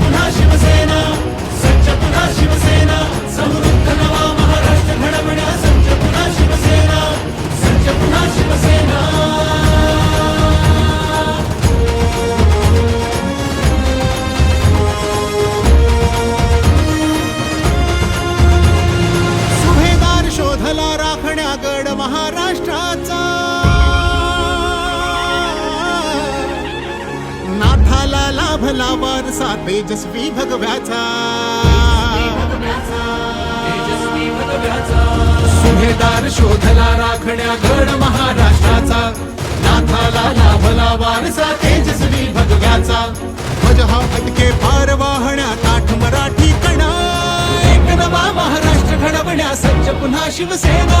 पुन्हा शिवसेना सज्ज पुन्हा शिवसेना समृद्ध नाथाला लाभला वारसा तेजस्वी भगव्याचा. सुभेदार शोधला राखण्या गड महाराष्ट्राचा. नाथाला लाभला वारसा तेजस्वी भगव्याचा. ध्वज हा फटके पार वाहण्या ताठ मराठी कणा. एक नवा महाराष्ट्र घडवण्या सज्ज पुन्हा शिवसेना.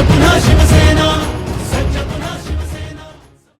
遅くの事